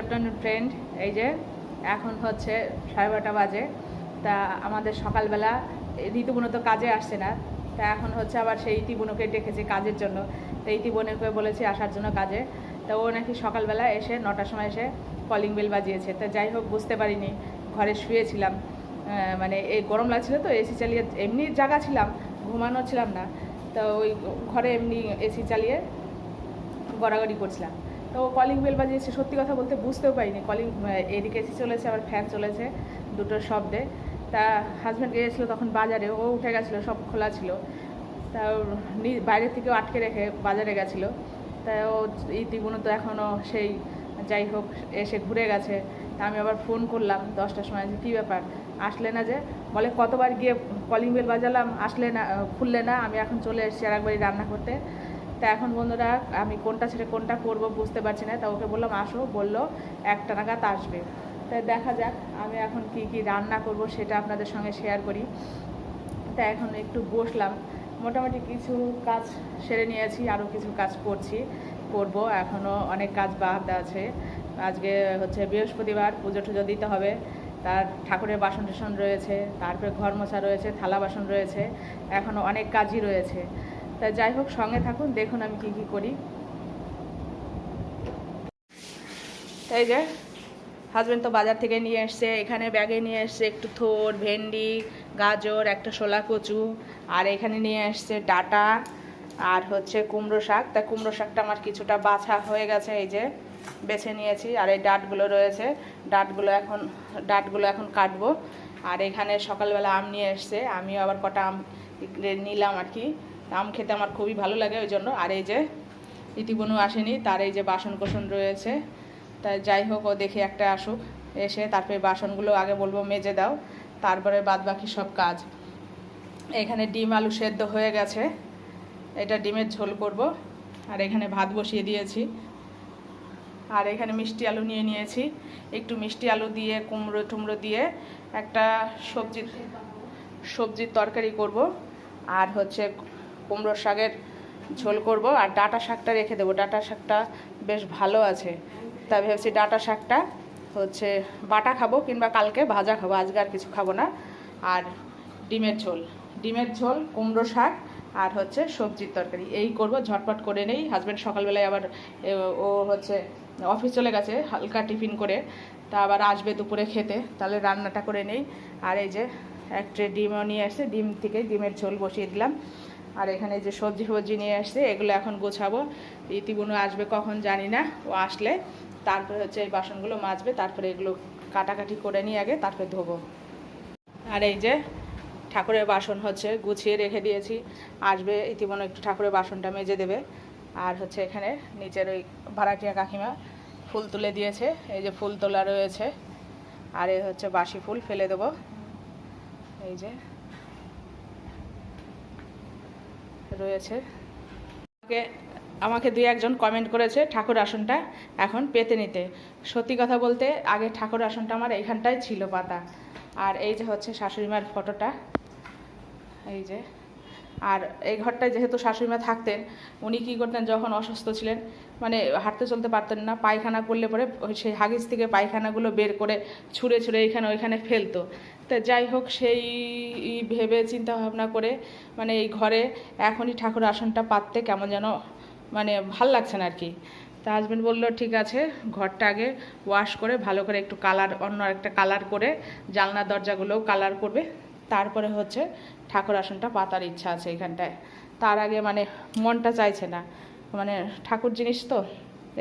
Afternoon friend এই যে, এখন হচ্ছে সাড়ে বারোটা বাজে। তা আমাদের সকালবেলা ঋতুবুনো তো কাজে আসছে না, তা এখন হচ্ছে আবার সেই ইতিবুনোকে ডেকেছে কাজের জন্য। তো ইতিবুনোকে বলেছি আসার জন্য কাজে। তা ও নাকি সকালবেলা এসে নটার সময় এসে কলিং বেল বাজিয়েছে। তা যাই হোক, বুঝতে পারিনি, ঘরে শুয়েছিলাম। মানে এই গরম লাগছিল তো এসি চালিয়ে এমনি জায়গা ছিলাম, ঘুমানো ছিলাম না। তো ওই ঘরে এমনি এসি চালিয়ে গড়াগড়ি করছিলাম। তো কলিং বেল বাজিয়েছে, সত্যি কথা বলতে বুঝতেও পারিনি। কলিং এদিকে এসে চলেছে, আবার ফ্যান চলেছে দুটোর শব্দে। তা হাজব্যান্ড গিয়েছিল তখন বাজারে, ও উঠে গেছিল, সব খোলা ছিল। তা বাইরে থেকেও আটকে রেখে বাজারে গেছিল। তা ও ইতিগুলো তো এখনও সেই যাই হোক, এসে ঘুরে গেছে। তা আমি আবার ফোন করলাম দশটার সময়, যে কী ব্যাপার? আসলে না যে? বলে, কতবার গিয়ে কলিং বেল বাজালাম, আসলে না, খুললে না, আমি এখন চলে এসেছি আর একবারই রান্না করতে। তা এখন বন্ধুরা, আমি কোনটা ছেড়ে কোনটা করব বুঝতে পারছি না, তা ওকে বললাম, আসো, বলল, একটা নাগাদ আসবে। তাই দেখা যাক, আমি এখন কি কি রান্না করব সেটা আপনাদের সঙ্গে শেয়ার করি। তা এখন একটু বসলাম, মোটামুটি কিছু কাজ সেরে নিয়েছি আরও কিছু কাজ করছি, করব এখনও অনেক কাজ বাদ আছে। আজকে হচ্ছে বৃহস্পতিবার, পুজো টুজো দিতে হবে, তার ঠাকুরের বাসন টাসন রয়েছে, তারপরে ঘর মোছা রয়েছে, থালা বাসন রয়েছে এখনও অনেক কাজই রয়েছে। তা যাই হোক, সঙ্গে থাকুন, দেখুন আমি কি কি করি। তাই যে হাজব্যান্ড তো বাজার থেকে নিয়ে এসছে, এখানে ব্যাগে নিয়ে এসছে একটু থোর, ভেন্ডি, গাজর, একটা শোলা কচু, আর এখানে নিয়ে এসছে ডাটা, আর হচ্ছে কুমড়ো শাক। তা কুমড়ো শাকটা আমার কিছুটা বাছা হয়ে গেছে, এই যে বেছে নিয়েছি, আর এই ডাটগুলো রয়েছে। ডাটগুলো এখন ডাটগুলো এখন কাটবো। আর এখানে সকালবেলা আম নিয়ে এসছে, আমিও আবার কটা আম নিলাম আর কি। আম খেতে আমার খুবই ভালো লাগে ওই জন্য। আর এই যে ইতিবনু আসেনি, তার এই যে বাসন কোসন রয়েছে তাই যাই হোক, ও দেখে একটা আসুক, এসে তারপরে বাসনগুলো আগে বলব মেজে দাও, তারপরে বাদ বাকি সব কাজ। এখানে ডিম আলু সেদ্ধ হয়ে গেছে, এটা ডিমের ঝোল করব, আর এখানে ভাত বসিয়ে দিয়েছি। আর এখানে মিষ্টি আলু নিয়ে নিয়েছি, একটু মিষ্টি আলু দিয়ে, কুমড়ো টুমড়ো দিয়ে একটা সবজি, সবজির তরকারি করব, আর হচ্ছে কুমড়ো শাকের ঝোল করব আর ডাটা শাকটা রেখে দেবো। ডাটা শাকটা বেশ ভালো আছে। তা ভেবেছি ডাটা শাকটা হচ্ছে বাটা খাব কিংবা কালকে ভাজা খাব। আজকে আর কিছু খাব না। আর ডিমের ঝোল। ডিমের ঝোল, কুমড়ো শাক আর হচ্ছে সবজির তরকারি। এই করব, ঝটপট করে নেই। হাজব্যান্ড সকালবেলায় আবার ও হচ্ছে অফিস চলে গেছে হালকা টিফিন করে। তা আবার আসবে দুপুরে খেতে। তাহলে রান্নাটা করে নেই। আর এই যে, এক ট্রে ডিমও নিয়ে আসছে ডিম থেকে ডিমের ঝোল বসিয়ে দিলাম। আর এখানে যে সবজি ফবজি নিয়ে আসছে, এগুলো এখন গোছাবো। ইতিবুনু আসবে কখন জানি না, ও আসলে তারপরে হচ্ছে এই বাসনগুলো মাজবে, তারপরে এগুলো কাটাকাটি করে নিয়ে আগে তারপরে ধোবো। আর এই যে ঠাকুরের বাসন হচ্ছে গুছিয়ে রেখে দিয়েছি, আসবে ইতিমধ্যে একটু ঠাকুরের বাসনটা মেজে দেবে। আর হচ্ছে এখানে নিচের ওই ভাড়াটিয়া কাকিমা ফুল তুলে দিয়েছে, এই যে ফুল তোলা রয়েছে। আর এ হচ্ছে বাসি ফুল ফেলে দেবো। এই যে রয়েছে। আমাকে আমাকে দুই একজন কমেন্ট করেছে ঠাকুর আসনটা এখন পেতে নিতে। সত্যি কথা বলতে, আগে ঠাকুর আসনটা আমার এইখানটাই ছিল পাতা। আর এই যে হচ্ছে শাশুড়িমার ফটোটা, এই যে। আর এই ঘরটায় যেহেতু শাশুড়িমা থাকতেন, উনি কী করতেন, যখন অসুস্থ ছিলেন মানে হাঁটতে চলতে পারতেন না, পায়খানা করলে পরে সেই হাগিস থেকে পায়খানাগুলো বের করে ছুঁড়ে ছুঁড়ে এইখানে ওইখানে ফেলতো। তা যাই হোক, সেই ভেবে চিন্তা ভাবনা করে মানে এই ঘরে এখনই ঠাকুর আসনটা পাততে কেমন যেন মানে ভালো লাগছে না আর কি। তা হাজব্যান্ড বলল, ঠিক আছে, ঘরটা আগে ওয়াশ করে, ভালো করে একটু কালার অন্য একটা কালার করে, জানলা দরজাগুলোও কালার করবে। তারপরে হচ্ছে ঠাকুর আসনটা পাতার ইচ্ছা আছে এখানটায়। তার আগে মানে মনটা চাইছে না। মানে ঠাকুর জিনিস তো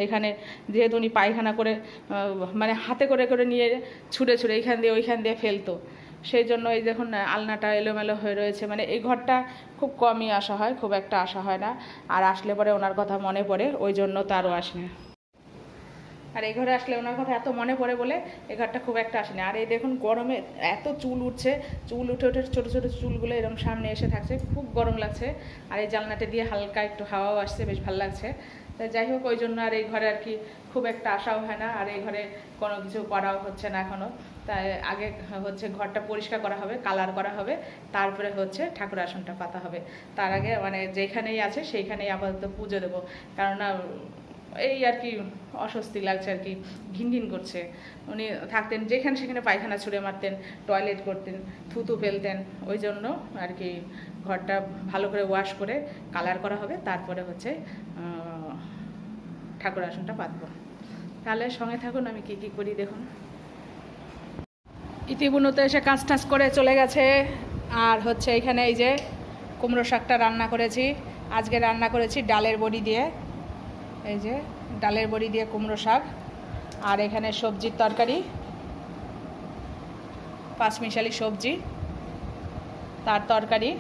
এখানে যেহেতু উনি পায়খানা করে মানে হাতে করে করে নিয়ে ছুঁড়ে ছুঁড়ে এইখান দিয়ে, ওইখান দিয়ে ফেলতো। সেই জন্য এই দেখুন, আলনাটা এলোমেলো হয়ে রয়েছে। মানে এই ঘরটা খুব কমই আসা হয়, খুব একটা আসা হয় না। আর আসলে পরে ওনার কথা মনে পড়ে, ওই জন্য তারও আসে না। আর এই ঘরে আসলে ওনার কথা এত মনে পড়ে বলে এই ঘরটা খুব একটা আসেনি আর এই দেখুন, গরমে এত চুল উঠছে, চুল উঠে উঠে ছোটো ছোটো চুলগুলো এরকম সামনে এসে থাকছে, খুব গরম লাগছে। আর এই জানলাটা দিয়ে হালকা একটু হাওয়াও আসছে, বেশ ভালো লাগছে। তা যাই হোক, ওই জন্য আর এই ঘরে আর কি খুব একটা আশাও হয় না। আর এই ঘরে কোনো কিছু করাও হচ্ছে না এখনও তাই আগে হচ্ছে ঘরটা পরিষ্কার করা হবে, কালার করা হবে, তারপরে হচ্ছে ঠাকুর আসনটা পাতা হবে। তার আগে মানে যেখানেই আছে সেইখানেই আপাতত পুজো দেবো। কেননা এই আর কি অস্বস্তি লাগছে আর কি ঘিন ঘিন করছে। উনি থাকতেন যেখানে সেখানে পায়খানা ছুঁড়ে মারতেন, টয়লেট করতেন, থুতু ফেলতেন। ওই জন্য আর কি ঘরটা ভালো করে ওয়াশ করে কালার করা হবে, তারপরে হচ্ছে ঠাকুর আসনটা পাতবো। তাহলে সঙ্গে থাকুন, আমি কি কি করি দেখুন। ইতিবুনতে এসে কাজ টাজ করে চলে গেছে। আর হচ্ছে এখানে এই যে কুমড়ো শাকটা রান্না করেছি। আজকে রান্না করেছি ডালের বড়ি দিয়ে। এই যে ডালের বড়ি দিয়ে কুমড়ো শাক। আর এখানে সবজির তরকারি। পাঁচমিশালি সবজি। তার তরকারি।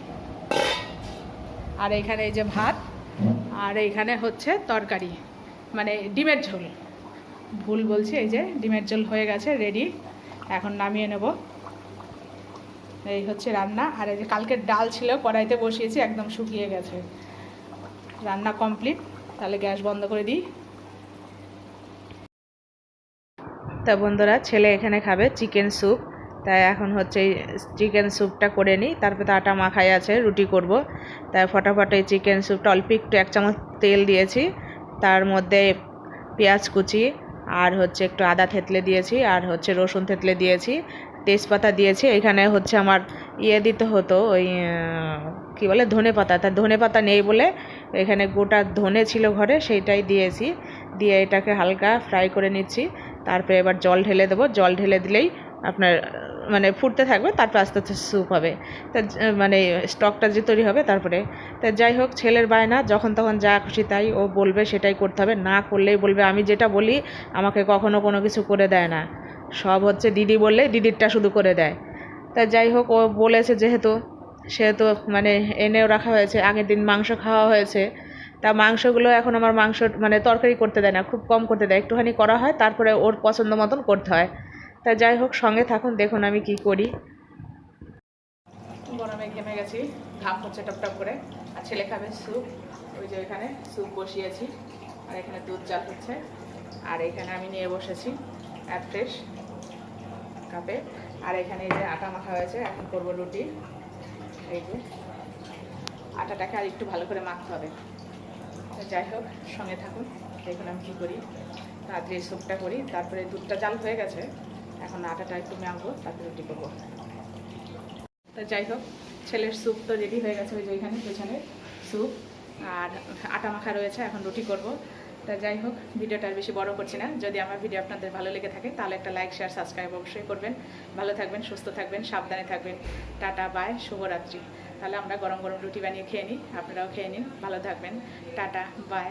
আর এখানে এই যে ভাত। আর এইখানে হচ্ছে তরকারি। মানে ডিমের ঝোল। ভুল বলছি, এই যে ডিমের ঝোল হয়ে গেছে রেডি এখন নামিয়ে নেব। এই হচ্ছে রান্না। আর এই যে কালকের ডাল ছিল, কড়াইতে বসিয়েছি, একদম শুকিয়ে গেছে। রান্না কমপ্লিট তাহলে গ্যাস বন্ধ করে দিই। তা বন্ধুরা, ছেলে এখানে খাবে চিকেন স্যুপ তাই এখন হচ্ছে চিকেন স্যুপটা করে নিই। তারপরে তো আটা মাখাই আছে, রুটি করব। তাই ফটাফট এই চিকেন স্যুপটা অল্প একটু, এক চামচ তেল দিয়েছি। তার মধ্যে পেঁয়াজ কুচি, আর হচ্ছে একটু আদা থেতলে দিয়েছি, আর হচ্ছে রসুন থেতলে দিয়েছি, তেজপাতা দিয়েছি। এখানে হচ্ছে আমার ইয়ে দিতে হতো, ওই কী বলে, ধনে পাতা। তা ধনে পাতা নেই বলে এখানে গোটা ধনে ছিল ঘরে, সেইটাই দিয়েছি। দিয়ে এটাকে হালকা ফ্রাই করে নিচ্ছি। তারপরে এবার জল ঢেলে দেবো। জল ঢেলে দিলেই আপনার মানে ফুটতে থাকবে, তারপর আস্তে আস্তে স্যুপ হবে। তা মানে স্টকটা যে তৈরি হবে তারপরে। তা যাই হোক, ছেলের বায়না, যখন তখন যা খুশি তাই ও বলবে, সেটাই করতে হবে। না করলেই বলবে, আমি যেটা বলি, আমাকে কখনো কোনো কিছু করে দেয় না। সব হচ্ছে দিদি বললে, দিদিরটা শুধু করে দেয়। তা যাই হোক, ও বলেছে যেহেতু, সেহেতু মানে এনেও রাখা হয়েছে, আগের দিন মাংস খাওয়া হয়েছে। তা মাংসগুলো এখন আমার মাংস মানে তরকারি করতে দেয় না, খুব কম করতে দেয়। একটুখানি করা হয়, তারপরে ওর পছন্দ মতন করতে হয়। তা যাই হোক, সঙ্গে থাকুন, দেখুন আমি কি করি। গরমে ঘেমে গেছি, ঘাম হচ্ছে টপ টপ করে। আর ছেলে খাবে স্যুপ, ওই যে এখানে স্যুপ বসিয়েছি। আর এখানে দুধ জাল হচ্ছে। আর এখানে আমি নিয়ে বসেছি অ্যাফ্রেশ কাপে। আর এখানে এই যে আটা মাখা হয়েছে, এখন করব রুটি। এই যে আটাটাকে আর একটু ভালো করে মাখতে হবে। যাই হোক, সঙ্গে থাকুন, দেখুন আমি কী করি। তাড়াতাড়ি স্যুপটা করি, তারপরে দুধটা জাল হয়ে গেছে। এখন আটাটা একটু মাখবো তারপরে রুটি করব। তো যাই হোক, ছেলের স্যুপ তো রেডি হয়ে গেছে ওই যে ওইখানে পেছনে স্যুপ আর আটা মাখা রয়েছে, এখন রুটি করব। তা যাই হোক, ভিডিওটা আর বেশি বড় করছি না। যদি আমার ভিডিও আপনাদের ভালো লেগে থাকে, তাহলে একটা লাইক শেয়ার সাবস্ক্রাইব অবশ্যই করবেন। ভালো থাকবেন, সুস্থ থাকবেন, সাবধানে থাকবেন। টাটা বাই শুভরাত্রি। তাহলে আমরা গরম গরম রুটি বানিয়ে খেয়ে নিই, আপনারাও খেয়ে নিন, ভালো থাকবেন। Tata bye